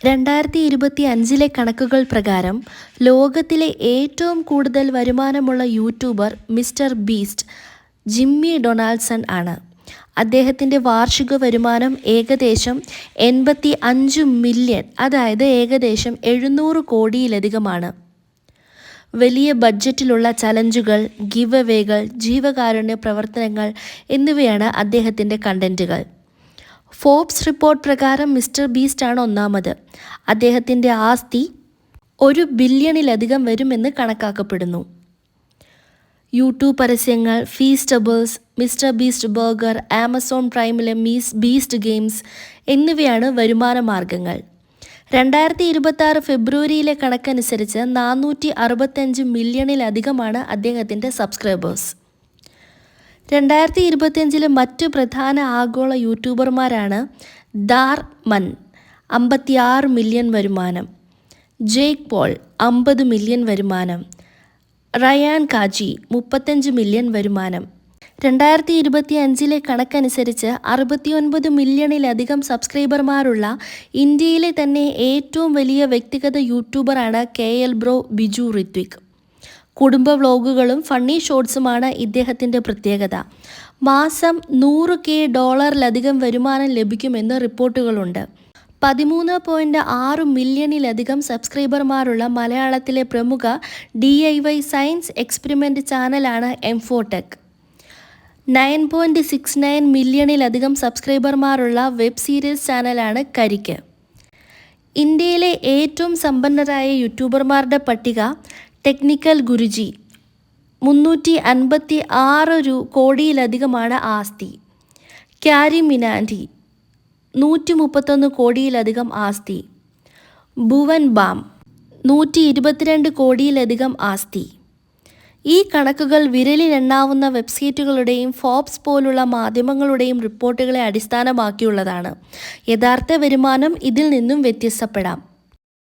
രണ്ടായിരത്തി ഇരുപത്തി അഞ്ചിലെ കണക്കുകൾ പ്രകാരം ലോകത്തിലെ ഏറ്റവും കൂടുതൽ വരുമാനമുള്ള YouTuber Mister Beast Jimmy Donaldson ആണ്. അദ്ദേഹത്തിന്റെ വാർഷിക വരുമാനം ഏകദേശം എൺപത്തി അഞ്ച് മില്യൺ അതായത് ഏകദേശം എഴുന്നൂറ് കോടിയിലധികമാണ്. വലിയ ബഡ്ജറ്റിലുള്ള ചലഞ്ചുകൾ ഗിവ് അവേകൾ ജീവകാരുണ്യ പ്രവർത്തനങ്ങൾ എന്നിവയാണ് അദ്ദേഹത്തിന്റെ കണ്ടന്റുകൾ. ഫോബ്സ് റിപ്പോർട്ട് പ്രകാരം മിസ്റ്റർ ബീസ്റ്റാണ് ഒന്നാമത്. അദ്ദേഹത്തിന്റെ ആസ്തി ഒരു ബില്യണിലധികം വരുമെന്ന് കണക്കാക്കപ്പെടുന്നു. യൂട്യൂബ് പരസ്യങ്ങൾ Feastables Mister Beast burger Amazon പ്രൈമിലെ മീസ് ബീസ്റ്റ് ഗെയിംസ് എന്നിവയാണ് വരുമാന മാർഗങ്ങൾ. രണ്ടായിരത്തി ഇരുപത്തി ആറ് ഫെബ്രുവരിയിലെ കണക്കനുസരിച്ച് നാനൂറ്റി അറുപത്തഞ്ച് മില്യണിലധികമാണ് അദ്ദേഹത്തിന്റെ സബ്സ്ക്രൈബേഴ്സ്. രണ്ടായിരത്തി ഇരുപത്തിയഞ്ചിലെ മറ്റു പ്രധാന ആഗോള യൂട്യൂബർമാരാണ് ദാർ മൻ അമ്പത്തിയാറ് മില്യൺ വരുമാനം. ജേക്ക് പോൾ അമ്പത് മില്യൺ വരുമാനം. റയാൻ കാജി മുപ്പത്തഞ്ച് മില്യൺ വരുമാനം. രണ്ടായിരത്തി ഇരുപത്തി അഞ്ചിലെ കണക്കനുസരിച്ച് അറുപത്തിയൊൻപത് മില്യണിലധികം സബ്സ്ക്രൈബർമാരുള്ള ഇന്ത്യയിലെ തന്നെ ഏറ്റവും വലിയ വ്യക്തിഗത യൂട്യൂബറാണ് K L Bro Biju Rithvik. കുടുംബ വ്ലോഗുകളും ഫണ്ണി ഷോർട്സുമാണ് ഇദ്ദേഹത്തിന്റെ പ്രത്യേകത. മാസം നൂറ് കെ ഡോളറിലധികം വരുമാനം ലഭിക്കുമെന്ന് റിപ്പോർട്ടുകളുണ്ട്. പതിമൂന്ന് പോയിന്റ് ആറ് മില്യണിലധികം സബ്സ്ക്രൈബർമാരുള്ള മലയാളത്തിലെ പ്രമുഖ D I Y science experiment ചാനലാണ് M4Tech. Nine point six nine മില്യണിലധികം സബ്സ്ക്രൈബർമാരുള്ള വെബ് സീരീസ് ചാനലാണ് കരിക്ക്. ഇന്ത്യയിലെ ഏറ്റവും സമ്പന്നരായ യൂട്യൂബർമാരുടെ പട്ടിക ടെക്നിക്കൽ ഗുരുജി. മുന്നൂറ്റി അൻപത്തി ആറ് കോടിയിലധികമാണ് ആസ്തി. ക്യാരി മിനാൻഡി. നൂറ്റി മുപ്പത്തൊന്ന് കോടിയിലധികം ആസ്തി. ഭുവൻ ബാം. നൂറ്റി ഇരുപത്തിരണ്ട് കോടിയിലധികം ആസ്തി. ഈ കണക്കുകൾ വിരലിലെണ്ണാവുന്ന വെബ്സൈറ്റുകളുടെയും ഫോബ്സ് പോലുള്ള മാധ്യമങ്ങളുടെയും റിപ്പോർട്ടുകളെ അടിസ്ഥാനമാക്കിയുള്ളതാണ്. യഥാർത്ഥ വരുമാനം ഇതിൽ നിന്നും വ്യത്യസ്തപ്പെടാം.